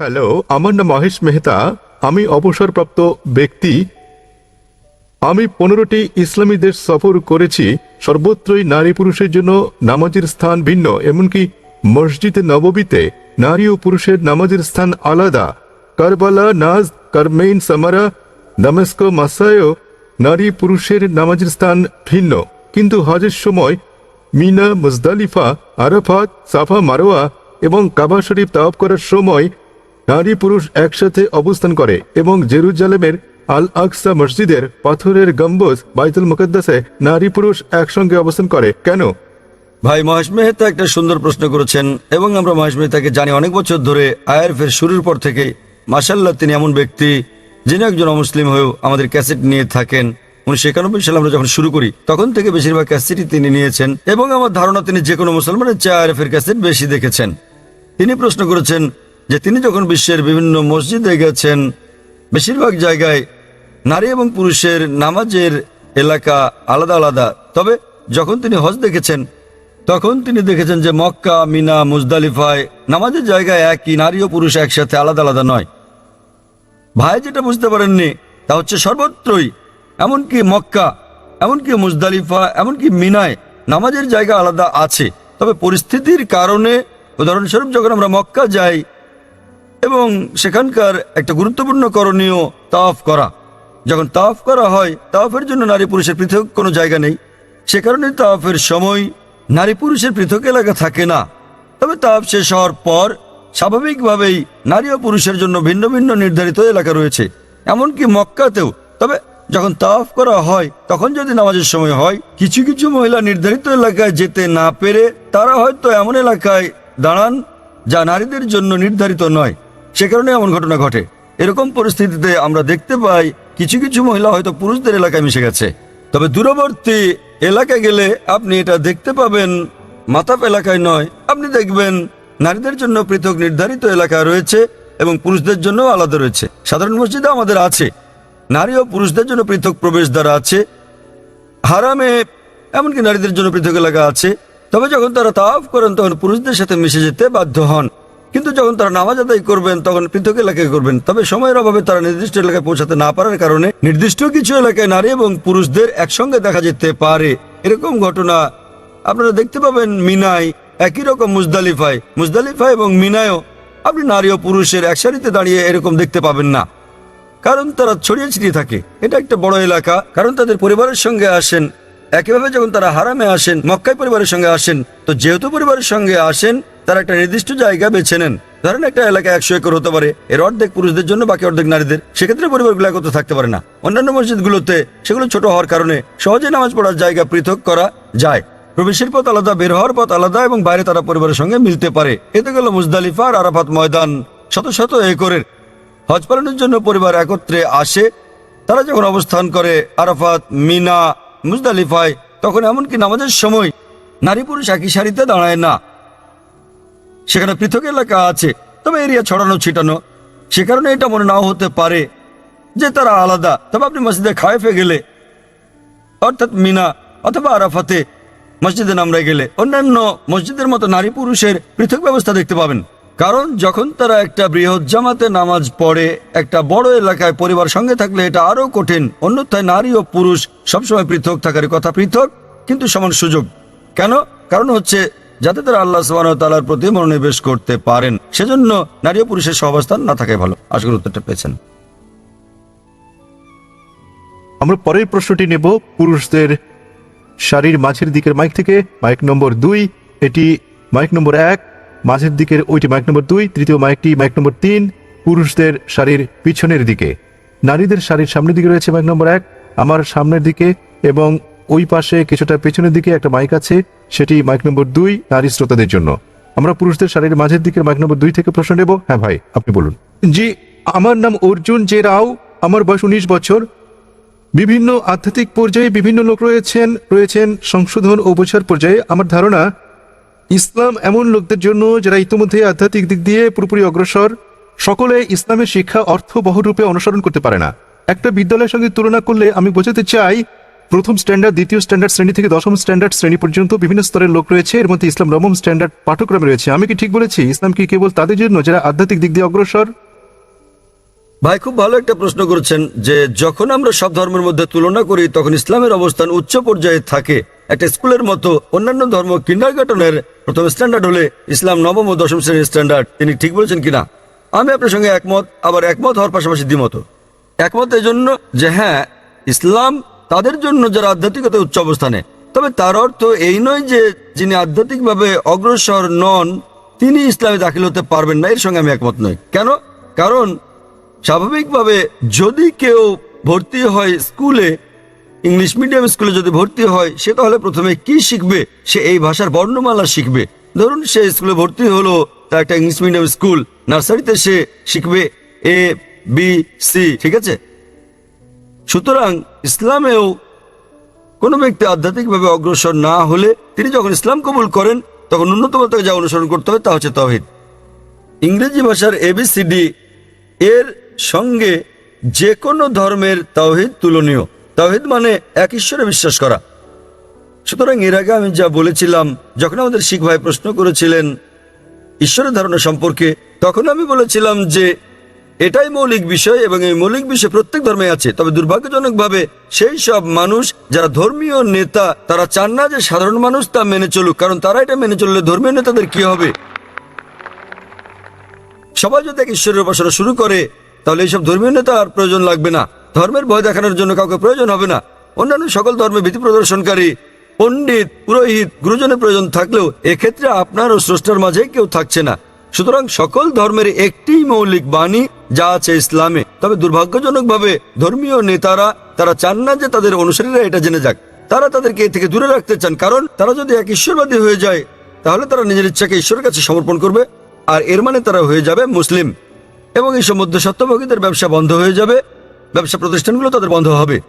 Hello, আমার নাম মহেশ মেহতা। আমি অবসরপ্রাপ্ত ব্যক্তি। আমি পনেরোটি ইসলামী দেশ সফর করেছি। সর্বত্রই নারী পুরুষের জন্য নামাজের স্থান ভিন্ন, এমনকি মসজিদে নববীতে নারী ও পুরুষের নামাজের স্থান আলাদা। কারবালা, নাজ, কারমেইন, সামারা, দামেস্কো, মাসায়ও নারী পুরুষের নামাজের স্থান ভিন্ন। কিন্তু হজের সময় Mina, Muzdalifah, Arafat, Safa, Marwah এবং কাবা শরীফ তাওয়াফ করার সময় নারী পুরুষ একসাথে অবস্থান করে এবং জেরুজালেমের আল আকসা মসজিদের পাথরের গম্বুজ বাইতুল মুকদ্দাসে নারী পুরুষ একসঙ্গে অবস্থান করে। কেন? ভাই, মহেশ মেহতা একটা সুন্দর প্রশ্ন করেছেন এবং আমরা মহেশ মেহতাকে জানি অনেক বছর ধরে আইআরএফের শুরুর পর থেকে মাসাল্লাহ তিনি এমন ব্যক্তি যিনি একজন অমুসলিম হয়েও আমাদের ক্যাসেট নিয়ে থাকেন। উনিশশো একানব্বই সালে আমরা যখন শুরু করি, তখন থেকে বেশিরভাগ ক্যাসেটই তিনি নিয়েছেন এবং আমার ধারণা তিনি যে কোনো মুসলমানের চেয়ে আইআরএফ এর ক্যাসেট বেশি দেখেছেন। তিনি প্রশ্ন করেছেন যে তিনি যখন বিশ্বের বিভিন্ন মসজিদে গেছেন, বেশিরভাগ জায়গায় নারী এবং পুরুষের নামাজের এলাকা আলাদা আলাদা। তবে যখন তিনি হজ দেখেছেন, তখন তিনি দেখেছেন যে মক্কা, মিনা, মুজদালিফায় নামাজের জায়গায় একই, নারী ও পুরুষ একসাথে আলাদা আলাদা নয়। ভাই যেটা বুঝতে পারেননি, তা হচ্ছে সর্বত্রই এমনকি মক্কা, এমনকি মুজদালিফা, এমনকি মিনায় নামাজের জায়গা আলাদা আছে। তবে পরিস্থিতির কারণে, উদাহরণস্বরূপ যখন আমরা মক্কা যাই এবং সেখানকার একটা গুরুত্বপূর্ণ করণীয় তাফ করা। যখন তাফ করা হয় তাফের জন্য নারী পুরুষের পৃথক কোনো জায়গা নেই। সে কারণে তাফের সময় নারী পুরুষের পৃথক এলাকা থাকে না। তবে তাফ শেষ হওয়ার পর স্বাভাবিকভাবেই নারী ও পুরুষের জন্য ভিন্ন ভিন্ন নির্ধারিত এলাকা রয়েছে। এমনকি মক্কাতেও। তবে যখন তাফ করা হয়, তখন যদি নামাজের সময় হয়, কিছু কিছু মহিলা নির্ধারিত এলাকায় যেতে না পেরে তারা হয়তো এমন এলাকায় দাঁড়ান যা নারীদের জন্য নির্ধারিত নয়। সে কারণে এমন ঘটনা ঘটে। এরকম পরিস্থিতিতে আমরা দেখতে পাই, কিছু কিছু মহিলা হয়তো পুরুষদের এলাকায় মিশে গেছে। তবে দূরবর্তী এলাকায় গেলে আপনি এটা দেখতে পাবেন, মাতাপ এলাকায় নয়, আপনি দেখবেন নারীদের জন্য পৃথক নির্ধারিত এলাকা রয়েছে এবং পুরুষদের জন্য আলাদা রয়েছে। সাধারণ মসজিদে আমাদের আছে। নারী ও পুরুষদের জন্য পৃথক প্রবেশদ্বার আছে। হারামে এমনকি নারীদের জন্য পৃথক এলাকা আছে। তবে যখন তারা তাওয়াফ করেন, তখন পুরুষদের সাথে মিশে যেতে বাধ্য হন। কিন্তু যখন তারা নামাজ আদায় করবেন, তখন পৃথক এলাকায় করবেন। তবে সময়ের অভাবে তারা নির্দিষ্ট এলাকায় পৌঁছাতে না পারার কারণে নির্দিষ্ট কিছু এলাকায় নারী এবং পুরুষদের একসঙ্গে দেখা যেতে পারে। এরকম ঘটনা আপনারা দেখতে পাবেন মিনায় একই রকম মুজদালিফায়। মুজদালিফা এবং মিনায়ও আপনি নারী ও পুরুষের এক একসারিতে দাঁড়িয়ে এরকম দেখতে পাবেন না। কারণ তারা ছড়িয়ে ছিটিয়ে থাকে। এটা একটা বড় এলাকা। কারণ তাদের পরিবারের সঙ্গে আসেন। একইভাবে যখন তারা হারামে আসেন মক্কাই পরিবারের সঙ্গে আসেন, তো যেহেতু পরিবারের সঙ্গে আসেন তারা একটা নির্দিষ্ট জায়গা বেছে নেন। ধরেন একটা এলাকা একশো একর হতে পারে। এর অর্ধেক পুরুষদের জন্য, বাকি অর্ধেক নারীদের। সেক্ষেত্রে পরিবারগুলো একত্র থাকতে পারে না। অন্যান্য মসজিদগুলোতে সেগুলো ছোট হওয়ার কারণে সহজে নামাজ পড়ার জায়গা পৃথক করা যায়। প্রবেশের পথ আলাদা, বের হওয়ার পথ আলাদা এবং বাইরে তারা পরিবারের সঙ্গে মিলতে পারে। এতে গেল মুজদালিফা আর আরাফাত ময়দান। শত শত একরের হজ পালনের জন্য পরিবার একত্রে আসে। তারা যখন অবস্থান করে আরাফাত, মিনা, মুজদালিফায়, তখন এমনকি নামাজের সময় নারী পুরুষ একই সারিতে দাঁড়ায় না। সেখানে পৃথক এলাকা আছে, তবে এরিয়া ছড়ানো, ছিটানো। সে কারণে এটা মনে নাও হতে পারে যে তারা আলাদা। তবে আপনি মসজিদে খায়েফে গেলে, অর্থাৎ মিনা অথবা আরাফাতে মসজিদে নামরা গেলে, অন্যান্য মসজিদের মতো নারী পুরুষের পৃথক ব্যবস্থা দেখতে পাবেন। কারণ যখন তারা একটা বৃহৎ জামাতে নামাজ পড়ে, একটা বড় এলাকায় পরিবার সঙ্গে থাকলে এটা আরও কঠিন। অন্যথায় নারী ও পুরুষ সবসময় পৃথক থাকার কথা পৃথক, কিন্তু সমান সুযোগ। কেন? কারণ হচ্ছে যাতে তারা আল্লাহ সুবাহতালার প্রতি মনোনিবেশ করতে পারেন। সেজন্য নারী ও পুরুষের সহাবস্থান না থাকাই ভালো। আশা উত্তরটা পেয়েছেন। আমরা পরের প্রশ্নটি নেব পুরুষদের শাড়ির মাঝের দিকের মাইক থেকে, মাইক নম্বর দুই, এটি মাইক নম্বর এক, মাঝের দিকের ওইটি মাইক নম্বর দুই, তৃতীয় মাইকটি মাইক নম্বর তিন, পুরুষদের শাড়ির পিছনের দিকে। নারীদের শাড়ির সামনের দিকে রয়েছে মাইক নম্বর এক, আমার সামনের দিকে এবং ওই পাশে কিছুটা পেছনের দিকে একটা মাইক আছে সেটি মাইক নম্বর দুই, নারী শ্রোতাদের জন্য। আমরা পুরুষদের শাড়ির মাঝের দিকের মাইক নম্বর দুই থেকে প্রশ্ন নেব। হ্যাঁ ভাই, আপনি বলুন। জি, আমার নাম অর্জুন জে রাও। আমার বয়স উনিশ বছর। বিভিন্ন আধ্যাত্মিক পর্যায়ে বিভিন্ন লোক রয়েছেন রয়েছেন সংশোধন ও বোঝার পর্যায়ে। আমার ধারণা, ইসলাম এমন লোকদের জন্য যারা ইতিমধ্যে আধ্যাত্মিক দিক দিয়ে পুরোপুরি অগ্রসর। সকলে ইসলামের শিক্ষা অর্থবহ রূপে অনুসরণ করতে পারে না। একটা বিদ্যালয়ের সঙ্গে তুলনা করলে আমি বোঝাতে চাই প্রথম স্ট্যান্ডার্ড দ্বিতীয় স্ট্যান্ডার্ড শ্রেণি থেকে দশম স্ট্যান্ডার্ড শ্রেণি পর্যন্ত বিভিন্ন স্তরের লোক রয়েছে। এর মধ্যে ইসলাম নবম স্ট্যান্ডার্ড পাঠ্যক্রমে রয়েছে। আমি কি ঠিক বলেছি? ইসলাম কি কেবল তাদের জন্য, যারা আধ্যাত্মিক দিক দিয়ে অগ্রসর? ভাই, খুব ভালো একটা প্রশ্ন করেছেন যে, যখন আমরা সব ধর্মের মধ্যে তুলনা করি, তখন ইসলামের অবস্থান উচ্চ পর্যায়ে থাকে। একটা স্কুলের মতো অন্যান্য ধর্ম কিন্ডার প্রথম স্ট্যান্ডার্ড হলে ইসলাম নবম ও দশম শ্রেণির স্ট্যান্ডার্ড তিনি ঠিক বলেছেন কিনা আমি আপনার সঙ্গে একমত, আবার একমত হওয়ার পাশাপাশি দ্বিমত একমত এই জন্য যে হ্যাঁ ইসলাম তাদের জন্য যারা আধ্যাত্মিকতা উচ্চ অবস্থানে। তবে তার অর্থ এই নয় যে যিনি আধ্যাত্মিকভাবে অগ্রসর নন, তিনি ইসলামে দাখিল হতে পারবেন না, এর সঙ্গে আমি একমত নই। কেন? কারণ স্বাভাবিকভাবে যদি কেউ ভর্তি হয় স্কুলে, ইংলিশ মিডিয়াম স্কুলে যদি ভর্তি হয়, সে তাহলে প্রথমে কি শিখবে? সে এই ভাষার বর্ণমালা শিখবে। ধরুন সে স্কুলে ভর্তি হলো, তার একটা ইংলিশ মিডিয়াম স্কুল, নার্সারিতে সে শিখবে এ বি সি ঠিক আছে? সুতরাং ইসলামেও কোনো ব্যক্তি আধ্যাত্মিকভাবে অগ্রসর না হলে তিনি যখন ইসলাম কবুল করেন, তখন ন্যূনতম তাকে যা অনুসরণ করতে হবে তা হচ্ছে তহিদ ইংরেজি ভাষার এবিসিডি এর সঙ্গে যে কোনো ধর্মের তাওহিদ তুলনীয়। তাওহিদ মানে এক ঈশ্বরে বিশ্বাস করা। সুতরাং এর আগে আমি যা বলেছিলাম, যখন আমাদের শিখ ভাই প্রশ্ন করেছিলেন, ঈশ্বরের ধারণা সম্পর্কে, তখন আমি বলেছিলাম যে এটাই মৌলিক বিষয় এবং এই মৌলিক বিষয় প্রত্যেক ধর্মে আছে। তবে দুর্ভাগ্যজনকভাবে সেই সব মানুষ যারা ধর্মীয় নেতা, তারা চান না যে সাধারণ মানুষ তা মেনে চলুক, কারণ তারা এটা মেনে চললে ধর্মীয় নেতাদের কি হবে? সবাই যদি এক ঈশ্বরের উপাসনা শুরু করে, তাহলে এইসব ধর্মীয় নেতা আর প্রয়োজন লাগবে না। ধর্মের ভয় দেখানোর জন্য কাউকে প্রয়োজন হবে না। অন্যান্য সকল ধর্মে ভীতি প্রদর্শনকারী, পণ্ডিত, পুরোহিত, গুরুজনের প্রয়োজন থাকলেও এক্ষেত্রে আপনার ও স্রষ্টার মাঝে কেউ থাকছে না। সুতরাং সকল ধর্মের একটি মৌলিক বাণী যা আছে ইসলামে। তবে দুর্ভাগ্যজনকভাবে ধর্মীয় নেতারা, তারা চান না যে তাদের অনুসারীরা এটা জেনে যাক। তারা তাদেরকে এ থেকে দূরে রাখতে চান, কারণ তারা যদি এক ঈশ্বরবাদী হয়ে যায়, তাহলে তারা নিজের ইচ্ছাকে ঈশ্বরের কাছে সমর্পণ করবে, আর এর মানে তারা হয়ে যাবে মুসলিম। এবং এই সম্বন্ধে সত্যভোগীদের ব্যবসা বন্ধ হয়ে যাবে, ব্যবসা প্রতিষ্ঠানগুলো তাদের বন্ধ হবে।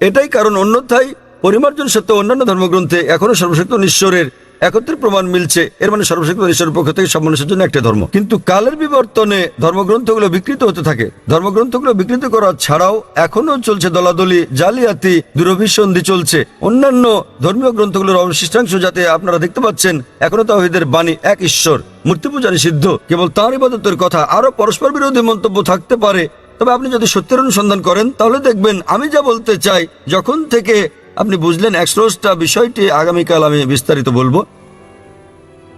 এটাই কারণ অন্যথায় পরিমার্জন সত্য অন্যান্য ধর্মগ্রন্থে এখনও সর্বশক্ত ঈশ্বরের একত্রের প্রমাণ মিলছে। এর মানে সর্বশক্ত ঈশ্বরের পক্ষ থেকে সব মানুষের জন্য একটা ধর্ম। কিন্তু কালের বিবর্তনে ধর্মগ্রন্থগুলো বিকৃত হতে থাকে। ধর্মগ্রন্থগুলো বিকৃত করা ছাড়াও এখনও চলছে দলাদলি, জালিয়াতি, দুরভিসন্ধি চলছে। অন্যান্য ধর্মীয় গ্রন্থগুলোর অবশিষ্টাংশ যাতে আপনারা দেখতে পাচ্ছেন, এখনও তাহিদের বাণী এক ঈশ্বর। মূর্তি পূজা নিষিদ্ধ কেবল তাঁর ইবাদতের কথা আরও পরস্পর বিরোধী মন্তব্য থাকতে পারে। তবে আপনি যদি সত্যের অনুসন্ধান করেন, তাহলে দেখবেন, আমি যা বলতে চাই, যখন থেকে আপনি বুঝলেন এক্সরোসটা বিষয়টি আগামীকাল আমি বিস্তারিত বলব।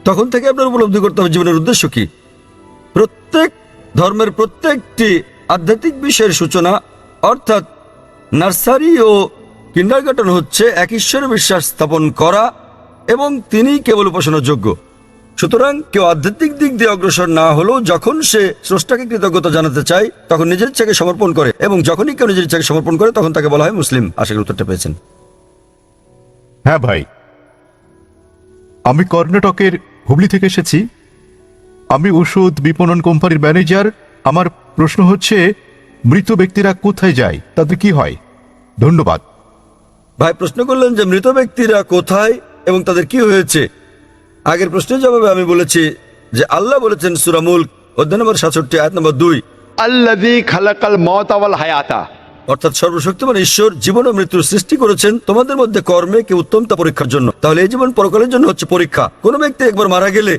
তখন থেকে আপনার উপলব্ধি করতে হবে, জীবনের উদ্দেশ্য কি? প্রত্যেক ধর্মের প্রত্যেকটি আধ্যাত্মিক বিষয়ের সূচনা, অর্থাৎ নার্সারি ও কিন্ডারগার্টন হচ্ছে এক ঈশ্বরে বিশ্বাস স্থাপন করা এবং তিনি কেবল উপাসনার যোগ্য। সুতরাং কেউ আধ্যাত্মিক দিক দিয়ে অগ্রসর না হলেও যখন সে স্রষ্টাকে কৃতজ্ঞতা জানাতে চায়, তখন নিজের ইচ্ছাকে সমর্পণ করে এবং যখনই কেউ নিজের ইচ্ছাকে সমর্পণ করে, তখন তাকে বলা হয় মুসলিম। আশা করি উত্তরটা পেয়েছেন। হ্যাঁ ভাই। আমি কর্ণাটকের হুগলি থেকে এসেছি। আমি ওষুধ বিপণন কোম্পানির ম্যানেজার। আমার প্রশ্ন হচ্ছে মৃত ব্যক্তিরা কোথায় যায়? তাদের কি হয়? ধন্যবাদ। ভাই প্রশ্ন করলেন যে মৃত ব্যক্তিরা কোথায় এবং তাদের কি হয়েছে? আগের প্রশ্নের জবাবে আমি বলেছি যে আল্লাহ বলেছেন সুরামুল অধ্যায় নম্বর সাতষট্টি আয়াত নম্বর দুই। আল্লাহ খালাকাল মত হায়াতা। অর্থাৎ সর্বশক্তিমান ঈশ্বর জীবন ও মৃত্যুর সৃষ্টি করেছেন। তোমাদের মধ্যে কর্মে কি উত্তমতা পরীক্ষার জন্য। তাহলে এই জীবন পরকালের জন্য হচ্ছে পরীক্ষা। কোনো ব্যক্তি একবার মারা গেলে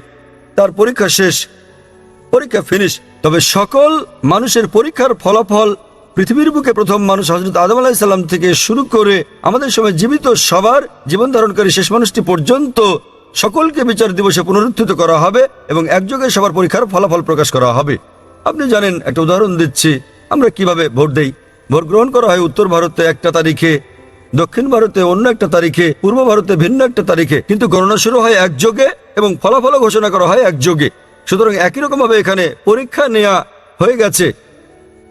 তার পরীক্ষা শেষ, পরীক্ষা ফিনিশ তবে সকল মানুষের পরীক্ষার ফলাফল পৃথিবীর বুকে প্রথম মানুষ হজরত আদম আলাহিসাল্লাম থেকে শুরু করে আমাদের সময় জীবিত সবার জীবন ধারণকারী শেষ মানুষটি পর্যন্ত সকলকে বিচার দিবসে পুনরুত্থিত করা হবে এবং একযোগে সবার পরীক্ষার ফলাফল প্রকাশ করা হবে। আপনি জানেন, একটা উদাহরণ দিচ্ছি। আমরা কীভাবে ভোট দেই? ভোট গ্রহণ করা হয় উত্তর ভারতে একটা তারিখে, দক্ষিণ ভারতে অন্য একটা তারিখে, পূর্ব ভারতে ভিন্ন একটা তারিখে। কিন্তু গণনা শুরু হয় একযোগে এবং ফলাফল ঘোষণা করা হয় একযোগে। সুতরাং একই রকমভাবে এখানে পরীক্ষা নেয়া হয়ে গেছে।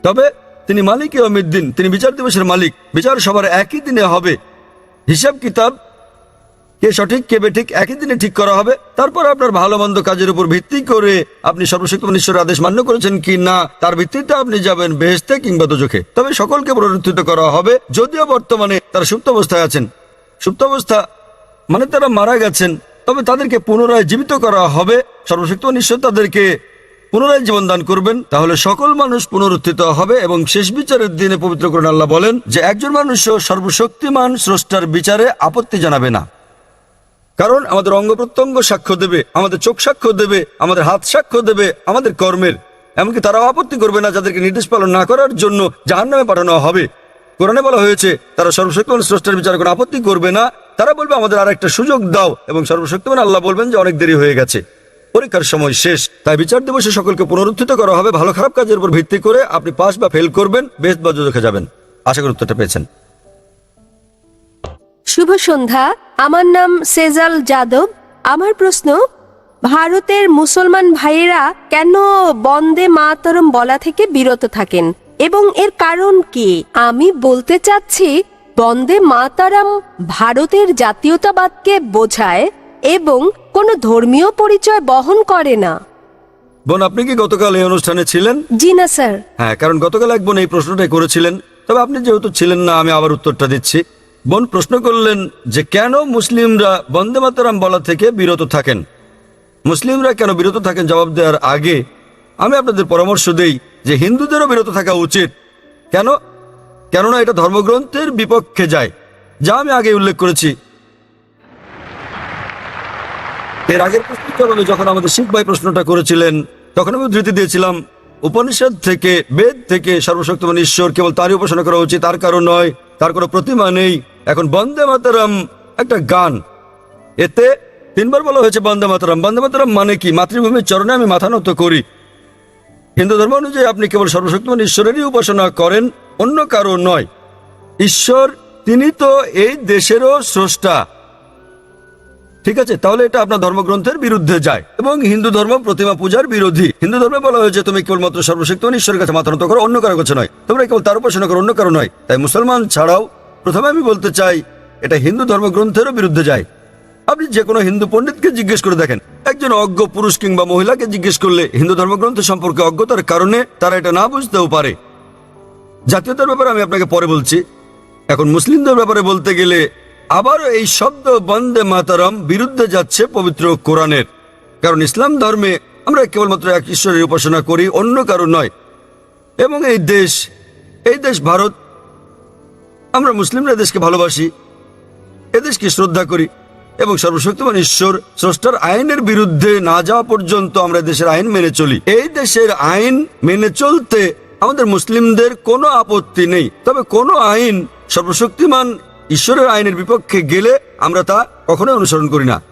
তবে তিনি মালিক অমিদ্দিন তিনি বিচার দিবসের মালিক। বিচার সবার একই দিনে হবে। হিসাব কিতাব কে সঠিক, কে বেঠিক, একই দিনে ঠিক করা হবে। তারপর আপনার ভালো মন্দ কাজের উপর ভিত্তি করে আপনি সর্বশক্তিমান ঈশ্বরের আদেশ মান্য করেছেন কি না, তার ভিত্তিতে আপনি যাবেন বেহেস্তে কিংবা দোজখে। তবে সকলকে পুনরুত্থিত করা হবে, যদিও বর্তমানে তারা সুপ্ত অবস্থায় আছেন। সুপ্ত অবস্থা মানে তারা মারা গেছেন, তবে তাদেরকে পুনরায় জীবিত করা হবে। সর্বশক্তিমান ঈশ্বর তাদেরকে পুনরায় জীবন দান করবেন, তাহলে সকল মানুষ পুনরুত্থিত হবে এবং শেষ বিচারের দিনে পবিত্র করেন আল্লাহ বলেন যে একজন মানুষও সর্বশক্তিমান স্রষ্টার বিচারে আপত্তি জানাবে না। কারণ আমাদের অঙ্গ প্রত্যঙ্গ সাক্ষ্য দেবে, আমাদের চোখ সাক্ষ্য দেবে, আমাদের হাত সাক্ষ্য দেবে, আমাদের কর্মের। এমনকি তারাও আপত্তি করবে না যাদেরকে নির্দেশ পালন না করার জন্য জাহান নামে পাঠানো হবে। কোরআনে বলা হয়েছে, তারা সর্বশক্তিমান স্রষ্টার বিচারে কোনো আপত্তি করবে না। তারা বলবে, আমাদের আর একটা সুযোগ দাও। এবং সর্বশক্তিমান আল্লাহ বলবেন যে অনেক দেরি হয়ে গেছে। পরীক্ষার সময় শেষ। তাই বিচার দিবসে সকলকে পুনরুত্থিত করা হবে। ভালো খারাপ কাজের উপর ভিত্তি করে আপনি পাস বা ফেল করবেন, বেশ বা দেখে যাবেন। আশা করি উত্তরটা পেয়েছেন। শুভ সন্ধ্যা। আমার নাম সেজাল যাদব। আমার প্রশ্ন ভারতের মুসলমান ভাইয়েরা কেন বন্দে মাতরম বলা থেকে বিরত থাকেন? এবং এর কারণ কি? আমি বলতে চাচ্ছি বন্দে মাতারাম ভারতের জাতীয়তাবাদকে বোঝায় এবং কোনো ধর্মীয় পরিচয় বহন করে না। বোন আপনি কি গতকাল এই অনুষ্ঠানে ছিলেন? জি না স্যার। হ্যাঁ কারণ গতকাল এক বোন এই প্রশ্নটাই করেছিলেন। তবে আপনি যেহেতু ছিলেন না আমি আবার উত্তরটা দিচ্ছি। বোন প্রশ্ন করলেন যে কেন মুসলিমরা বন্দে মাতারাম বলা থেকে বিরত থাকেন? মুসলিমরা কেন বিরত থাকেন? জবাব দেওয়ার আগে আমি আপনাদের পরামর্শ দেই যে হিন্দুদেরও বিরত থাকা উচিত। কেন? কেননা এটা ধর্মগ্রন্থের বিপক্ষে যায়, যা আমি আগে উল্লেখ করেছি। এর আগের প্রশ্ন জবাবে যখন আমাদের শিখ ভাই প্রশ্নটা করেছিলেন, তখন আমি উদ্ধৃতি দিয়েছিলাম, উপনিষদ থেকে, বেদ থেকে সর্বশক্তিমান ঈশ্বর কেবল তারই উপাসনা করা উচিত, তার কারণ নয়, তার কোনো প্রতিমা নেই। এখন বন্দে মাতারাম একটা গান। এতে তিনবার বলা হয়েছে বন্দে মাতারাম। বন্দে মাতারাম মানে কি? মাতৃভূমির চরণে আমি মাথা নত করি। হিন্দু ধর্ম অনুযায়ী আপনি কেবল সর্বশক্তিমান ঈশ্বরেরই উপাসনা করেন, অন্য কারও নয়। ঈশ্বর, তিনি তো এই দেশেরও স্রষ্টা। ঠিক আছে? তাহলে এটা আপনার ধর্মগ্রন্থের বিরুদ্ধে যায়। এবং হিন্দু ধর্ম প্রতিমা পূজার বিরোধী। হিন্দু ধর্মে বলা হয়েছে, তুমি কেবলমাত্র সর্বশক্তিমান ঈশ্বরের কাছে মাথা নত করো, অন্য কারও কাছে নয়। তোমরা কেবল তার উপাসনা করো, অন্য কারও নয়। তাই মুসলমান ছাড়াও প্রথমে আমি বলতে চাই, এটা হিন্দু ধর্মগ্রন্থেরও বিরুদ্ধে যায়। আপনি যে কোনো হিন্দু পণ্ডিতকে জিজ্ঞেস করে দেখেন। একজন অজ্ঞ পুরুষ কিংবা মহিলাকে জিজ্ঞেস করলে হিন্দু ধর্মগ্রন্থ সম্পর্কে অজ্ঞতার কারণে তারা এটা না বুঝতেও পারে। জাতীয়তার ব্যাপারে আমি আপনাকে পরে বলছি। এখন মুসলিমদের ব্যাপারে বলতে গেলে, আবারও এই শব্দ বন্দে মাতারম বিরুদ্ধে যাচ্ছে পবিত্র কোরআনের। কারণ ইসলাম ধর্মে আমরা কেবলমাত্র এক ঈশ্বরের উপাসনা করি, অন্য কারও নয়। এবং এই দেশ এই দেশ ভারত আমরা মুসলিমরা এই দেশকে ভালোবাসি, এদেশকে শ্রদ্ধা করি এবং সর্বশক্তিমান ঈশ্বর, স্রষ্টার আইনের বিরুদ্ধে না যাওয়া পর্যন্ত আমরা দেশের আইন মেনে চলি। এই দেশের আইন মেনে চলতে আমাদের মুসলিমদের কোনো আপত্তি নেই। তবে কোনো আইন সর্বশক্তিমান ঈশ্বরের আইনের বিপক্ষে গেলে আমরা তা কখনোই অনুসরণ করি না।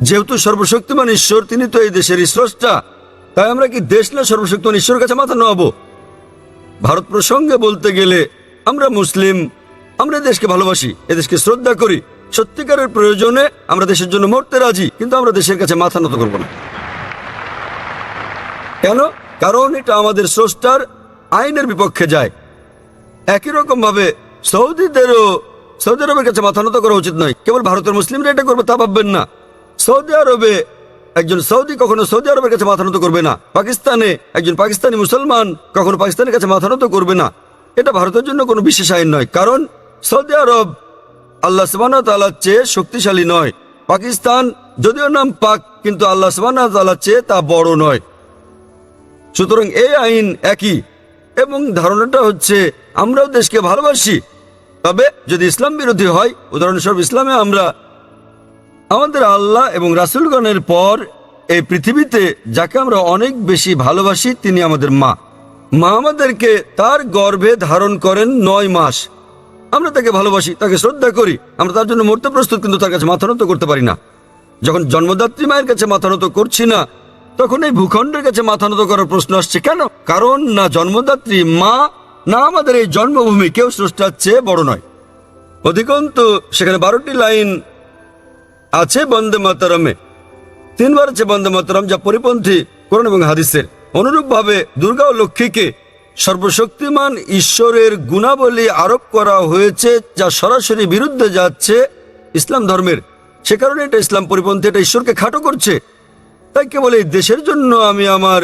যেহেতু সর্বশক্তিমান ঈশ্বর, তিনি তো এই দেশের স্রষ্টা, তাই আমরা কি দেশ না সর্বশক্তিমান ঈশ্বরের কাছে মাথা নোয়াবো ভারত প্রসঙ্গে বলতে গেলে আমরা মুসলিম, আমরা দেশকে ভালোবাসি, এদেশকে শ্রদ্ধা করি। সত্যিকারের প্রয়োজনে আমরা দেশের জন্য মরতে রাজি, কিন্তু আমরা দেশের কাছে মাথা নত করব না। কেন? কারণ এটা আমাদের স্রষ্টার আইনের বিপক্ষে যায়। একই রকম ভাবে সৌদিদেরও, সৌদি আরবের কাছে মাথা নত করা উচিত নয়। কেবল ভারতের মুসলিমরা এটা করবে তা ভাববেন না। সৌদি আরবে একজন সৌদি কখনো সৌদি আরবের কাছে মাথা নত করবে না। পাকিস্তানে একজন পাকিস্তানি মুসলমান কখনো পাকিস্তানের কাছে মাথা নত করবে না। এটা ভারতের জন্য কোনো বিশেষ আইন নয়, কারণ সৌদি আরব আল্লাহ সুবাহ তালার চেয়ে শক্তিশালী নয়। পাকিস্তান যদিও নাম পাক, কিন্তু আল্লাহ সুবাহ তালার চেয়ে তা বড় নয়। সুতরাং এই আইন একই, এবং ধারণাটা হচ্ছে আমরাও দেশকে ভালোবাসি। তবে যদি ইসলাম বিরোধী হয়, উদাহরণস্বরূপ ইসলামে আমরা আমাদের আল্লাহ এবং রাসুলগণের পর এই পৃথিবীতে যাকে আমরা অনেক বেশি ভালোবাসি, তিনি আমাদের মা। মা আমাদেরকে তার গর্ভে ধারণ করেন নয় মাস। আমরা তাকে ভালোবাসি, তাকে শ্রদ্ধা করি। আমরা তার জন্য মরতে প্রস্তুত, কিন্তু তার কাছে মাথা নত করতে পারি না। যখন জন্মদাত্রী মায়ের কাছে মাথা নত করছি না, তখন এই ভূখণ্ডের কাছে মাথা নত করার প্রশ্ন আসছে, কেন? কারণ না জন্মদাত্রী মা, না আমাদের এই জন্মভূমি, কেউ স্রষ্টার চেয়ে বড় নয়। অধিকন্তু, সেখানে বারোটি লাইন আছে, বন্দে মাতারামে তিনবার আছে বন্দে মাতারাম, যা পরিপন্থী কোরআন এবং হাদিসের। অনুরূপভাবে দুর্গা ও লক্ষ্মীকে সর্বশক্তিমান ঈশ্বরের গুণাবলী আরোপ করা হয়েছে, যা সরাসরি বিরুদ্ধে যাচ্ছে ইসলাম ধর্মের। সে কারণে এটা ইসলাম পরিপন্থী, এটা ঈশ্বরকে খাটো করছে। তাই কেবল এই দেশের জন্য আমি আমার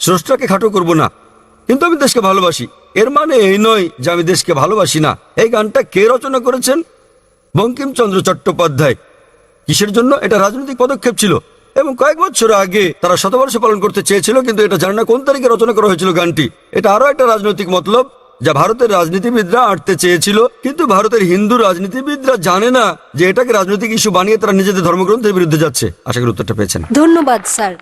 স্রষ্টাকে খাটো করব না। কিন্তু আমি দেশকে ভালোবাসি। এর মানে এই নয় যে আমি দেশকে ভালোবাসি না। এই গানটা কে রচনা করেছেন? বঙ্কিমচন্দ্র চট্টোপাধ্যায়। কিসের জন্য? এটা রাজনৈতিক পদক্ষেপ ছিল। এবং কয়েক বছর আগে তারা শতবর্ষ পালন করতে চেয়েছিল, কিন্তু এটা জানে না কোন তারিখে রচনা করা হয়েছিল গানটি। এটা আরও একটা রাজনৈতিক মতলব, যা ভারতের রাজনীতিবিদরা আটতে চেয়েছিল, কিন্তু ভারতের হিন্দু রাজনীতিবিদরা জানে না যে এটাকে রাজনৈতিক ইস্যু বানিয়ে তারা নিজেদের ধর্মগ্রন্থের বিরুদ্ধে যাচ্ছে। আশা করি উত্তরটা পেয়েছেন। ধন্যবাদ, স্যার।